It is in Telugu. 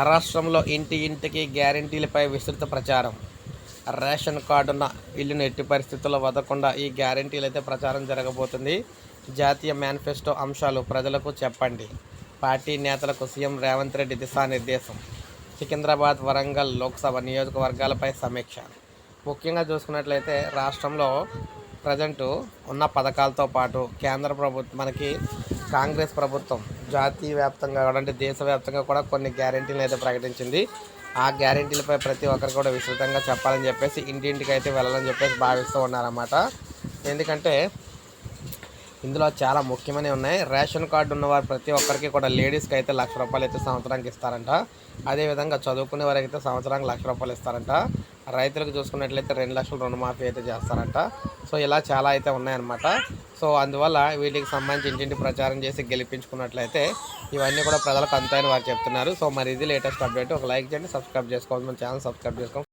రాష్ట్రంలో ఇంటి ఇంటికి గ్యారంటీలపై విస్తృత ప్రచారం. రేషన్ కార్డున్న ఇల్లును ఎట్టి పరిస్థితుల్లో వదకుండా ఈ గ్యారంటీలు అయితే ప్రచారం జరగబోతుంది. జాతీయ మేనిఫెస్టో అంశాలు ప్రజలకు చెప్పండి. పార్టీ నేతలకు సీఎం రేవంత్ రెడ్డి దిశానిర్దేశం. సికింద్రాబాద్ వరంగల్ లోక్సభ నియోజకవర్గాలపై సమీక్ష. ముఖ్యంగా చూసుకున్నట్లయితే రాష్ట్రంలో ప్రజెంటు ఉన్న పథకాలతో పాటు కేంద్ర ప్రభుత్వం మనకి కాంగ్రెస్ ప్రభుత్వం జాతీయ వ్యాప్తంగా అంటే దేశవ్యాప్తంగా కూడా కొన్ని గ్యారెంటీలు అయితే ప్రకటించింది. ఆ గ్యారెంటీలపై ప్రతి ఒక్కరు కూడా విస్తృతంగా చెప్పాలని చెప్పేసి ఇంటింటికి అయితే వెళ్ళాలని చెప్పేసి భావిస్తూ ఉన్నారన్నమాట. ఎందుకంటే ఇందులో చాలా ముఖ్యమైనవి ఉన్నాయి. రేషన్ కార్డు ఉన్నవారు ప్రతి ఒక్కరికి కూడా లేడీస్కి అయితే లక్ష రూపాయలు అయితే సంవత్సరానికి ఇస్తారంట. అదేవిధంగా చదువుకునే వారికి అయితే సంవత్సరానికి లక్ష రూపాయలు ఇస్తారంట. రైతులకు చూసుకున్నట్లయితే రెండు లక్షల రుణమాఫీ అయితే చేస్తారంట. సో ఇలా చాలా అయితే ఉన్నాయన్నమాట. సో అందువల్ల వీటికి సంబంధించి ఇంటింటి ప్రచారం చేసి గెలిపించుకున్నట్లయితే ఇవన్నీ కూడా ప్రజలకు అంతాయని వారు చెప్తున్నారు. సో మరి ఇది లేటెస్ట్ అప్డేట్. ఒక లైక్ చేయండి సబ్స్క్రైబ్ చేసుకోవాలి మన ఛానల్ సబ్స్క్రైబ్ చేసుకోండి.